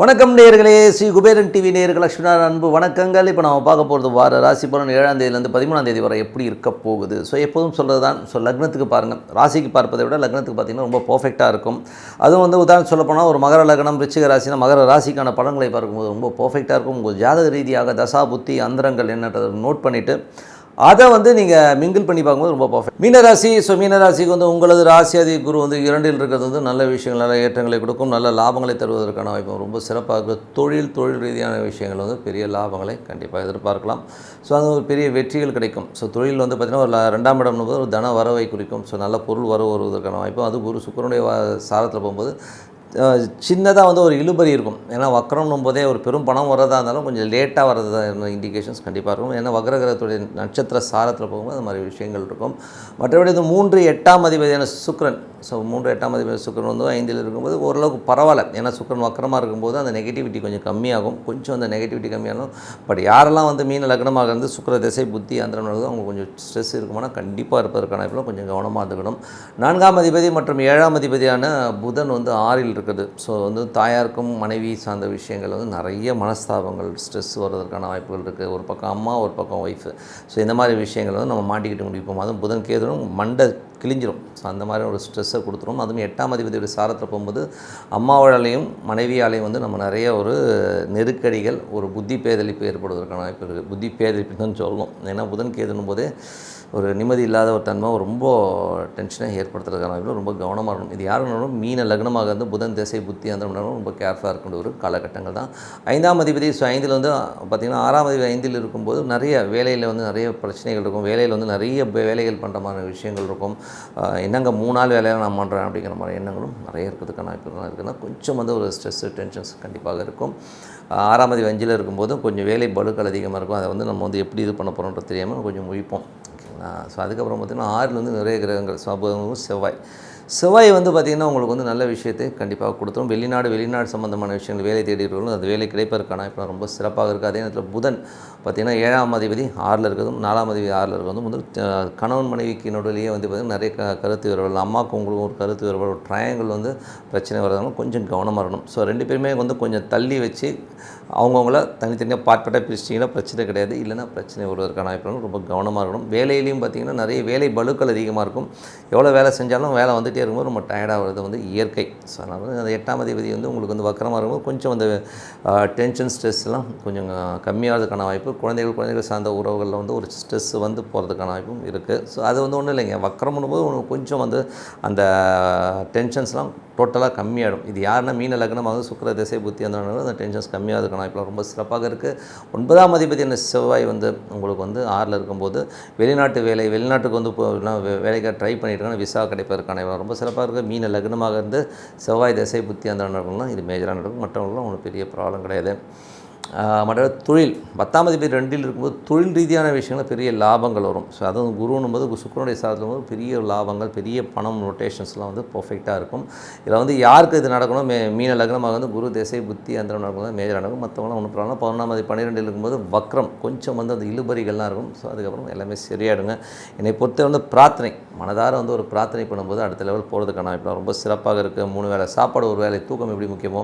வணக்கம் நேர்களே ஸ்ரீ குபேரன் டிவி நேர்கள் லட்சுமணர் அன்பு வணக்கங்கள். இப்போ நம்ம பார்க்க போகிறது வார ராசி பலன் ஏழாம் தேதியிலேருந்து பதிமூணாம் தேதி வரை எப்படி இருக்க போகுது? ஸோ எப்போதும் சொல்கிறது தான் ஸோ லக்னத்துக்கு பாருங்கள் ராசிக்கு பார்ப்பதை விட லக்னத்துக்கு பார்த்தீங்கன்னா ரொம்ப பர்ஃபெக்டாக இருக்கும். அதுவும் வந்து உதாரணம் சொல்லப்போனால் ஒரு மகர லக்னம் ரிச்சிக ராசினா மகர ராசிக்கான பலன்களை பார்க்கும்போது ரொம்ப பர்ஃபெக்டாக இருக்கும். உங்கள் ஜாதக ரீதியாக தசா புத்தி அந்தரங்கள் என்னன்றதை நோட் பண்ணிவிட்டு அதை வந்து நீங்கள் மிங்கிள் பண்ணி பார்க்கும்போது ரொம்ப பர்ஃபெக்ட் மீனராசி ஸோ மீனராசிக்கு வந்து உங்களது ராசியாதி குரு வந்து இரண்டில் இருக்கிறது வந்து நல்ல விஷயங்கள் நல்ல ஏற்றங்களை கொடுக்கும் நல்ல லாபங்களை தருவதற்கான வாய்ப்பு ரொம்ப சிறப்பாக இருக்குது. தொழில் தொழில் ரீதியான விஷயங்கள் வந்து பெரிய லாபங்களை கண்டிப்பாக எதிர்பார்க்கலாம். ஸோ அது ஒரு பெரிய வெற்றிகள் கிடைக்கும். ஸோ தொழில் வந்து பார்த்திங்கன்னா ஒரு ரெண்டாம் இடம் போது ஒரு தன வரவை குறிக்கும். ஸோ நல்ல பொருள் வரவு வருவதற்கான வாய்ப்பு. அது குரு சுக்கரனுடைய சாரத்தில் போகும்போது சின்னதாக வந்து ஒரு இழுபறி இருக்கும். ஏன்னா வக்கரம்னும் போதே ஒரு பெரும் பணம் வர்றதா இருந்தாலும் கொஞ்சம் லேட்டாக வரதா இண்டிகேஷன்ஸ் கண்டிப்பாக இருக்கும். ஏன்னா வக்ரகிரகத்துடைய நட்சத்திர சாரத்தில் போகும்போது அந்த மாதிரி விஷயங்கள் இருக்கும். மற்றபடி இது மூன்று எட்டாம் அதிபதியான சுக்ரன். ஸோ மூன்று எட்டாம் அதிபதி சுக்கரன் வந்து ஐந்தில் இருக்கும்போது ஓரளவுக்கு பரவாயில்ல. ஏன்னா சுக்கரன் வக்கரமாக இருக்கும்போது அந்த நெகட்டிவிட்டி கொஞ்சம் கம்மியாகும். கொஞ்சம் அந்த நெகட்டிவிட்டி கம்மியாகும் பட் யாரெல்லாம் வந்து மீன் லக்னமாக இருந்து சுக்கிர திசை புத்தி அந்த அவங்க கொஞ்சம் ஸ்ட்ரெஸ் இருக்குமானா கண்டிப்பாக இருப்பதற்கான வாய்ப்புல கொஞ்சம் கவனமாக இருந்துக்கணும். நான்காம் அதிபதி மற்றும் ஏழாம் அதிபதியான புதன் வந்து ஆறில் இருக்குது. ஸோ வந்து தாயாருக்கும் மனைவி சார்ந்த விஷயங்கள் வந்து நிறைய மனஸ்தாபங்கள் ஸ்ட்ரெஸ் வர்றதற்கான வாய்ப்புகள் இருக்குது ஒரு பக்கம் அம்மா ஒரு பக்கம் ஒய்ஃபு ஸோ இந்த மாதிரி விஷயங்கள் வந்து நம்ம மாட்டிக்கிட்டு முடிப்போம். அதுவும் புதன் கேதுவும் மண்டை கிழிஞ்சிரும். ஸோ அந்த மாதிரி ஒரு ஸ்ட்ரெஸ்ஸை கொடுத்துரும். அதுவும் எட்டாம் அதிபதியோட சாரத்தில் போகும்போது அம்மாவாலையும் மனைவியாலையும் வந்து நம்ம நிறைய ஒரு நெருக்கடிகள் ஒரு புத்தி பேதளிப்பு ஏற்படுவதற்கான வாய்ப்பு இருக்குது புத்தி பேதளிப்புன்னு சொல்லணும் ஏன்னா புதன் கேதுன்னும் போதே ஒரு நிம்மதி இல்லாத ஒரு தன்மை ரொம்ப டென்ஷனை ஏற்படுத்துறதுக்கான ரொம்ப கவனமாக இருக்கணும். இது யாருனாலும் மீன லக்னமாக இருந்து புதன் திசை புத்தி அந்த ரொம்ப கேர்ஃபுல்லாக இருக்கின்ற ஒரு காலகட்டங்கள் தான். ஐந்தாம் அதிபதி ஸோ ஐந்தில் வந்து பார்த்திங்கன்னா ஆறாம் அதிபதி ஐந்தில் இருக்கும்போது நிறைய வேலையில் வந்து நிறைய பிரச்சனைகள் இருக்கும். வேலையில் வந்து நிறைய வேலைகள் பண்ணுற மாதிரி விஷயங்கள் இருக்கும். என்னங்க மூணு நாள் வேலையை நான் பண்ணுறேன் அப்படிங்கிற மாதிரி எண்ணங்களும் நிறைய இருக்கிறதுக்கான வாய்ப்புகள் கொஞ்சம் வந்து ஒரு ஸ்ட்ரெஸ்ஸு டென்ஷன்ஸ் கண்டிப்பாக இருக்கும். ஆறாம் அதிபதி அஞ்சில் இருக்கும்போது கொஞ்சம் வேலை பலுக்கள் அதிகமாக இருக்கும். அதை வந்து நம்ம வந்து எப்படி இது பண்ண போகிறோன்றது தெரியாமல் கொஞ்சம் முழிப்போம். ஸோ அதுக்கப்புறம் பார்த்திங்கன்னா ஆறில் வந்து நிறைய கிரகங்கள் சபகம் செவ்வாய். செவ்வாய் வந்து பார்த்திங்கன்னா உங்களுக்கு வந்து நல்ல விஷயத்தை கண்டிப்பாக கொடுத்துரும். வெளிநாடு வெளிநாடு சம்மந்தமான விஷயங்கள் வேலை தேடிட்டு அது வேலை கிடைப்பதற்கான இப்போ ரொம்ப சிறப்பாக இருக்குது. அதே நேரத்தில் புதன் பார்த்திங்கன்னா ஏழாம் அதிபதி ஆறில் இருக்கிறதும் நாலாம் அதிபதி ஆறில் இருக்கிறதும் வந்து கணவன் மனைவிக்கு நடுவிலேயே வந்து பார்த்திங்கன்னா நிறைய க கருத்து வேறுபாடு அம்மாவுக்கு உங்களுக்கும் ஒரு கருத்து வேறுபாடு ஒரு ட்ரையாங்கிள் வந்து பிரச்சனை வரதுனால கொஞ்சம் கவனமாக இருக்கணும். ஸோ ரெண்டு பேருமே வந்து கொஞ்சம் தள்ளி வச்சு அவங்கவுங்கள தனித்தனியாக பாட்பட்டாக பிரிச்சிட்டிங்கன்னா பிரச்சனை கிடையாது. இல்லைன்னா பிரச்சனை வருவதற்கான வாய்ப்புகளும் ரொம்ப கவனமாக இருக்கணும். வேலையிலையும் பார்த்திங்கன்னா நிறைய வேலை பலுக்கள் அதிகமாக இருக்கும். எவ்வளோ வேலை செஞ்சாலும் வேலை வந்து வந்துகிட்டே இருக்கும்போது ரொம்ப டயர்டாக வருது வந்து இயற்கை. ஸோ அதனால் வந்து அந்த எட்டாம் அதிபதி வந்து உங்களுக்கு வந்து வக்கரமாக இருக்கும்போது கொஞ்சம் அந்த டென்ஷன் ஸ்ட்ரெஸ்லாம் கொஞ்சம் கம்மியாகிறதுக்கான வாய்ப்பு குழந்தைகள் குழந்தைகள் சார்ந்த உறவுகளில் வந்து ஒரு ஸ்ட்ரெஸ் வந்து போகிறதுக்கான வாய்ப்பும் இருக்குது ஸோ அது வந்து ஒன்றும் இல்லைங்க. வக்கரம் போது கொஞ்சம் வந்து அந்த டென்ஷன்ஸ்லாம் டோட்டலாக கம்மியாகிடும் இது யாருன்னா மீன லக்னமாக சுக்கிர திசை புத்தி அந்த அந்த டென்ஷன்ஸ் இருக்கிறேன் இப்போ ரொம்ப சிறப்பாக இருக்குது ஒன்பதாம் அதிபதி என்ன செவ்வாய் வந்து உங்களுக்கு வந்து ஆறில் இருக்கும்போது வெளிநாட்டு வேலை வெளிநாட்டுக்கு வந்து இப்போ வே- வேலைக்காக ட்ரை பண்ணிட்டு இருக்காங்க விசா கிடைப்பதற்கான ரொம்ப சிறப்பாக இருக்குது மீன லக்னமாக இருந்து செவ்வாய் திசை புத்தி அந்த இது மேஜராக நடக்கும். மற்றவங்களும் ஒன்றும் பெரிய ப்ராப்ளம் கிடையாது. மற்ற தொழில் பத்தாம் அதிபதி ரெண்டில் இருக்கும்போது தொழில் ரீதியான விஷயங்கள் பெரிய லாபங்கள் வரும். ஸோ அதுவும் குருன்னும் போது சுக்கரனுடைய சாதத்தில் போது பெரிய லாபங்கள் பெரிய பணம் ரொட்டேஷன்ஸ்லாம் வந்து பர்ஃபெக்டாக இருக்கும். இதில் வந்து யாருக்கு இது நடக்கணும்? மே மீன லக்னமாக வந்து குரு திசை புத்தி அந்த நடக்கும் மேஜர் நடக்கும். மற்றவங்களாம் ஒன்றும் ப்ராப்ளம் பதினொன்றாம் அதிபதி பன்னிரெண்டில் இருக்கும்போது வக்ரம் கொஞ்சம் வந்து அந்த இழுபறிகள்லாம் இருக்கும். ஸோ அதுக்கப்புறம் எல்லாமே சரியாயிடுங்க. என்னை பொறுத்த வந்து பிரார்த்தனை மனதார வந்து ஒரு பிரார்த்தனை பண்ணும்போது அடுத்த லெவல் போகிறதுக்கான இப்போ ரொம்ப சிறப்பாக இருக்குது மூணு வேளை சாப்பாடு ஒரு வேலை தூக்கம் எப்படி முக்கியமோ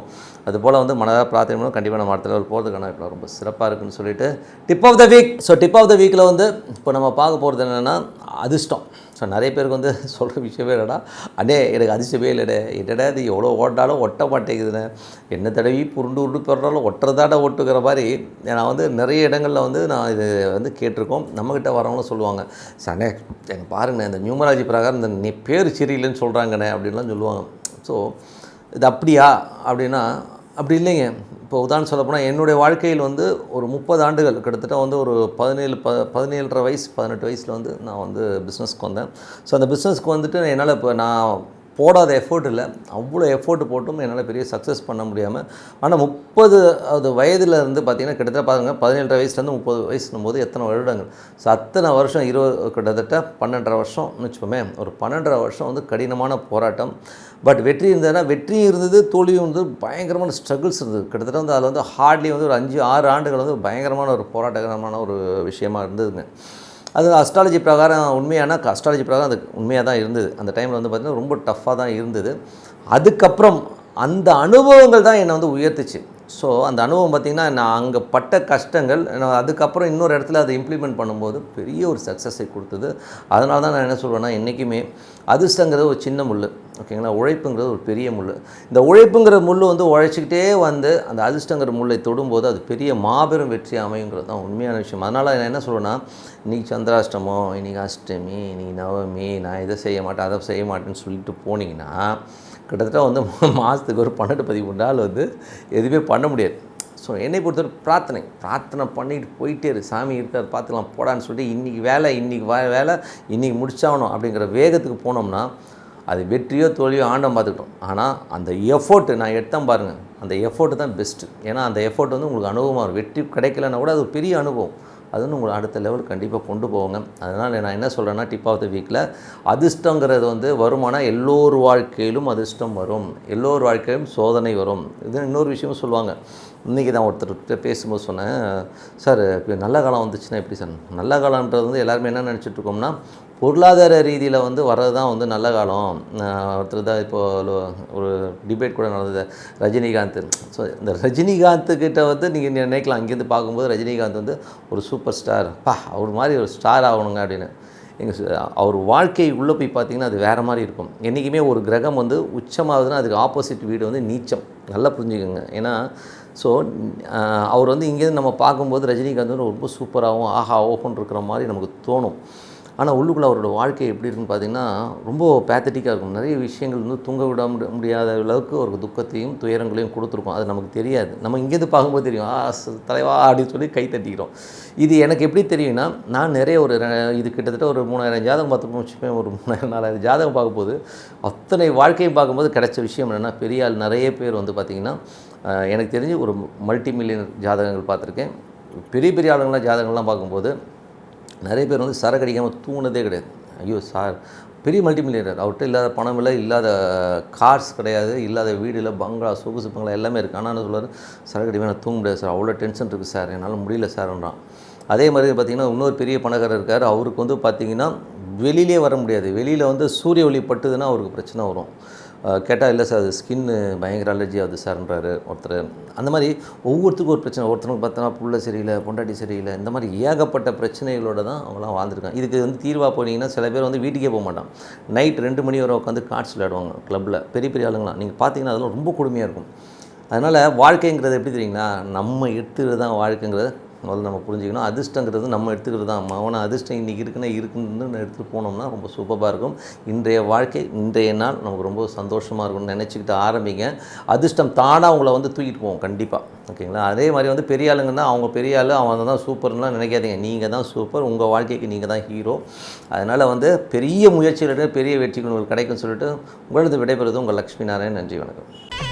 அதுபோல் வந்து மனதார பிரார்த்தனை பண்ணும் கண்டிப்பாக நம்ம அடுத்த லெவல் போகிறதுக்கான இப்போ ரொம்ப சிறப்பாக இருக்குன்னு சொல்லிட்டு tip of the week so tip of the வீக்கில் வந்து இப்போ நம்ம பார்க்க போகிறது என்னென்னா அதிர்ஷ்டம். ஸோ நிறைய பேருக்கு வந்து சொல்கிற விஷயமே இல்லைடா அடே எனக்கு அதிர்ஷ்டமே இல்லைடே என்னடா இது எவ்வளோ ஓட்டாலும் ஒட்ட மாட்டேங்குதுண்ணே. என்ன தடவி புருண்டு உருண்டு போடுறாலும் ஒட்டுறதாட ஒட்டுக்கிற மாதிரி. நான் வந்து நிறைய இடங்களில் வந்து நான் இது வந்து கேட்டிருக்கோம். நம்மக்கிட்ட வரவங்களும் சொல்லுவாங்க சனே எனக்கு பாருங்கண்ணே இந்த நியூமராஜி பிரகாரம் இந்த நீ பேர் சரியில்லைன்னு சொல்கிறாங்கண்ணே அப்படின்லாம் சொல்லுவாங்க. ஸோ இது அப்படியா? அப்படின்னா அப்படி இல்லைங்க. இப்போ உதாரணம் சொல்லப்போனால் என்னுடைய வாழ்க்கையில் வந்து ஒரு முப்பது ஆண்டுகள் கிட்டத்தட்ட வந்து ஒரு பதினேழு ப பதினேழரை வயசு பதினெட்டு வயசில் வந்து நான் வந்து பிஸ்னஸ்க்கு வந்தேன். ஸோ அந்த பிஸ்னஸ்க்கு வந்துட்டு என்னால் இப்போ நான் போடாத எஃபோர்ட் இல்லை. அவ்வளோ எஃபோர்ட் போட்டும் என்னால் பெரிய சக்ஸஸ் பண்ண முடியாமல் ஆனால் முப்பது அது வயதுலேருந்து பார்த்திங்கன்னா கிட்டத்தட்ட பாருங்கள் பதினேழு வயசுலேருந்து முப்பது வயசுனும் போது எத்தனை வருடங்கள்? ஸோ அத்தனை வருஷம் இருபது கிட்டத்தட்ட பன்னெண்டரை வருஷம்னு வச்சுப்போமே ஒரு பன்னெண்டரை வருஷம் வந்து கடினமான போராட்டம். பட் வெற்றி இருந்ததுன்னா வெற்றியும் இருந்தது தோல்வியும் இருந்தது பயங்கரமான ஸ்ட்ரகிள்ஸ் இருந்தது. கிட்டத்தட்ட வந்து அதில் வந்து ஹார்ட்லி வந்து ஒரு அஞ்சு ஆறு ஆண்டுகள் வந்து பயங்கரமான ஒரு போராட்டகரமான ஒரு விஷயமா இருந்ததுங்க. அது அஸ்ட்ராலஜி பிரகாரம் உண்மையான அஸ்ட்ராலஜி பிரகாரம் அது உண்மையாக தான் இருந்தது. அந்த டைமில் வந்து பார்த்திங்கன்னா ரொம்ப டஃப்பாக தான் இருந்தது. அதுக்கப்புறம் அந்த அனுபவங்கள் தான் என்னை வந்து உயர்த்துச்சு. ஸோ அந்த அனுபவம் பார்த்திங்கன்னா நான் அங்கே பட்ட கஷ்டங்கள் நான் அதுக்கப்புறம் இன்னொரு இடத்துல அதை இம்ப்ளிமெண்ட் பண்ணும்போது பெரிய ஒரு சக்ஸஸை கொடுத்தது. அதனால தான் நான் என்ன சொல்வேன்னா என்றைக்குமே அதிர்ஷ்டங்கிறது ஒரு சின்ன முள் ஓகேங்களா உழைப்புங்கிறது ஒரு பெரிய முள் இந்த உழைப்புங்கிற முள் வந்து உழைச்சிக்கிட்டே வந்து அந்த அதிர்ஷ்டங்கிற முல்லை தொடும்போது அது பெரிய மாபெரும் வெற்றி அமையுங்கிறது தான் உண்மையான விஷயம். அதனால் நான் என்ன சொல்லுவேன்னா இன்றைக்கி சந்திராஷ்டமம் இன்றைக்கி அஷ்டமி இன்றைக்கி நவமி நான் இதை செய்ய மாட்டேன் அதை செய்ய மாட்டேன்னு சொல்லிட்டு போனீங்கன்னா கிட்டத்தட்ட வந்து மாதத்துக்கு ஒரு பன்னெண்டு பதிமூணு நாள் வந்து எதுவுமே பண்ண முடியாது. ஸோ என்னை பொறுத்தவரை பிரார்த்தனை. பிரார்த்தனை பண்ணிட்டு போயிட்டே இரு. சாமி இருக்கார் பார்த்துக்கலாம் போடான்னு சொல்லிட்டு இன்றைக்கி வேலை இன்றைக்கி வா வேலை இன்றைக்கி முடிச்சாகணும் அப்படிங்கிற வேகத்துக்கு போனோம்னா அது வெற்றியோ தோல்வியோ ஆண்டம் பார்த்துக்கிட்டோம். ஆனால் அந்த எஃபோர்ட்டு நான் எடுத்தேன் பாருங்கள் அந்த எஃபோர்ட்டு தான் பெஸ்ட்டு ஏன்னா அந்த எஃபோர்ட் வந்து உங்களுக்கு அனுபவமாக இருக்கும் வெற்றி கிடைக்கலன்னா கூட அது ஒரு பெரிய அனுபவம். அது வந்து உங்களை அடுத்த லெவல் கண்டிப்பாக கொண்டு போவாங்க. அதனால் நான் என்ன சொல்கிறேன்னா டிப் ஆஃப் த வீக்கில் அதிர்ஷ்டங்கிறது வந்து வருமானம் எல்லோர் வாழ்க்கையிலும் அதிர்ஷ்டம் வரும். எல்லோர் வாழ்க்கையிலும் சோதனை வரும். இது இன்னொரு விஷயமும் சொல்லுவாங்க. இன்றைக்கி தான் ஒருத்தர்கிட்ட பேசும்போது சொன்னேன் சார் இப்போ நல்ல காலம் வந்துச்சுன்னா எப்படி சார்? நல்ல காலன்றது வந்து எல்லாருமே என்ன நினச்சிட்ருக்கோம்னா பொருளாதார ரீதியில் வந்து வர்றது தான் வந்து நல்ல காலம். ஒருத்தர் தான் இப்போது ஒரு டிபேட் கூட நடந்தது. ரஜினிகாந்த். ஸோ இந்த ரஜினிகாந்த்கிட்ட வந்து நீங்கள் நினைக்கலாம்? அங்கேருந்து பார்க்கும்போது ரஜினிகாந்த் வந்து ஒரு சூப்பர் ஸ்டார் பா அவர் மாதிரி ஒரு ஸ்டார் ஆகணுங்க அப்படின்னு. எங்கள் அவர் வாழ்க்கை உள்ளே போய் பார்த்தீங்கன்னா அது வேறு மாதிரி இருக்கும். என்றைக்குமே ஒரு கிரகம் வந்து உச்சமாகுதுன்னா அதுக்கு ஆப்போசிட் வீடு வந்து நீச்சம். நல்லா புரிஞ்சுக்கோங்க. ஏன்னா ஸோ அவர் வந்து இங்கேருந்து நம்ம பார்க்கும்போது ரஜினிகாந்த் வந்து ரொம்ப சூப்பராகவும் ஆஹா ஓப்பன் இருக்கிற மாதிரி நமக்கு தோணும். ஆனால் உள்ளுக்குள்ளே அவரோட வாழ்க்கை எப்படி இருக்குன்னு பார்த்தீங்கன்னா ரொம்ப பேத்தட்டிக்காக இருக்கும். நிறைய விஷயங்கள் வந்து தூங்க விட முடியாத அளவுக்கு ஒரு துக்கத்தையும் துயரங்களையும் கொடுத்துருக்கோம். அது நமக்கு தெரியாது. நம்ம இங்கேருந்து பார்க்கும்போது தெரியும் ஆ தலைவா அப்படின்னு சொல்லி கை தட்டிக்கிறோம். இது எனக்கு எப்படி தெரியும்னா நான் நிறைய ஒரு இது கிட்டத்தட்ட ஒரு மூணாயிரம் ஜாதகம் பார்த்துக்கணும் வச்சுப்பேன் ஒரு மூணாயிரம் நாலாயிரம் ஜாதகம் பார்க்கும்போது அத்தனை வாழ்க்கையும் பார்க்கும்போது கிடைச்ச விஷயம் என்னென்னா பெரிய ஆள் நிறைய பேர் வந்து பார்த்திங்கன்னா எனக்கு தெரிஞ்சு ஒரு மல்டி மில்லியன் ஜாதகங்கள் பார்த்துருக்கேன். பெரிய பெரிய ஆளுங்களாம் ஜாதகங்கள்லாம் பார்க்கும்போது நிறைய பேர் வந்து சரக்கு அடிக்காமல் தூங்கினதே கிடையாது. ஐயோ சார் பெரிய மல்டிமில்லியனர் அவர்கிட்ட இல்லாத பணம் இல்லை இல்லாத கார்ஸ் கிடையாது இல்லாத வீடு இல்லை பங்களா சொகுசு பங்களா எல்லாமே இருக்குது ஆனால் என்ன சொல்லுவார் சரக்கு அடிக்காம நான் தூங்க முடியாது சார். அவ்வளோ டென்ஷன் இருக்குது சார். என்னால் முடியல சார்ன்றான். அதே மாதிரி பார்த்திங்கன்னா இன்னொரு பெரிய பணக்காரர் இருக்கார். அவருக்கு வந்து பார்த்திங்கன்னா வெளியிலே வர முடியாது. வெளியில் வந்து சூரிய ஒளி பட்டுதுன்னா அவருக்கு பிரச்சனை வரும். கேட்டால் இல்லை சார் அது ஸ்கின்னு பயங்கர அலர்ஜி ஆகுது சார்ன்றாரு ஒருத்தர். அந்த மாதிரி ஒவ்வொருத்துக்கும் ஒரு பிரச்சனை. ஒருத்தனுக்கு பார்த்தோன்னா புள்ள சரியில்லை பொண்டாட்டி சரியில்லை இந்த மாதிரி ஏகப்பட்ட பிரச்சனைகளோடு தான் அவங்களாம் வாழ்ந்துருக்காங்க. இதுக்கு வந்து தீர்வாக போனீங்கன்னா சில பேர் வந்து வீட்டுக்கே போக மாட்டான் நைட் ரெண்டு மணி வரை உட்காந்து கார்ட்ஸ் விளையாடுவாங்க கிளப்பில் பெரிய பெரிய ஆளுங்களாம் நீங்கள் பார்த்தீங்கன்னா அதெல்லாம் ரொம்ப கொடுமையாக இருக்கும். அதனால் வாழ்க்கைங்கிறது எப்படி தெரியுங்களா? நம்ம எடுத்துக்கிறது தான் வாழ்க்கைங்கிறத முதல்ல நம்ம புரிஞ்சுக்கணும். அதிர்ஷ்டங்கிறது நம்ம எடுத்துக்கிறது தான். மவன அதிர்ஷ்டம் இன்றைக்கி இருக்குன்னா இருக்குன்னு எடுத்துகிட்டு போனோம்னா ரொம்ப சூப்பராக இருக்கும். இன்றைய வாழ்க்கை இன்றைய நாள் நமக்கு ரொம்ப சந்தோஷமாக இருக்கும்னு நினச்சிக்கிட்டு ஆரம்பிங்க. அதிர்ஷ்டம் தானாக அவங்கள வந்து தூக்கிட்டு போவோம் கண்டிப்பாக ஓகேங்களா? அதே மாதிரி வந்து பெரிய ஆளுங்கன்னா அவங்க பெரிய ஆள் அவங்க தான் சூப்பர்லாம் நினைக்காதீங்க. நீங்கள் தான் சூப்பர் உங்கள் வாழ்க்கைக்கு நீங்கள் தான் ஹீரோ அதனால் வந்து பெரிய முயற்சிகளுடைய பெரிய வெற்றிகள் உங்களுக்கு கிடைக்கும்னு சொல்லிட்டு உங்களது விடைபெறுவது உங்கள் லக்ஷ்மி நாராயண் நன்றி வணக்கம்.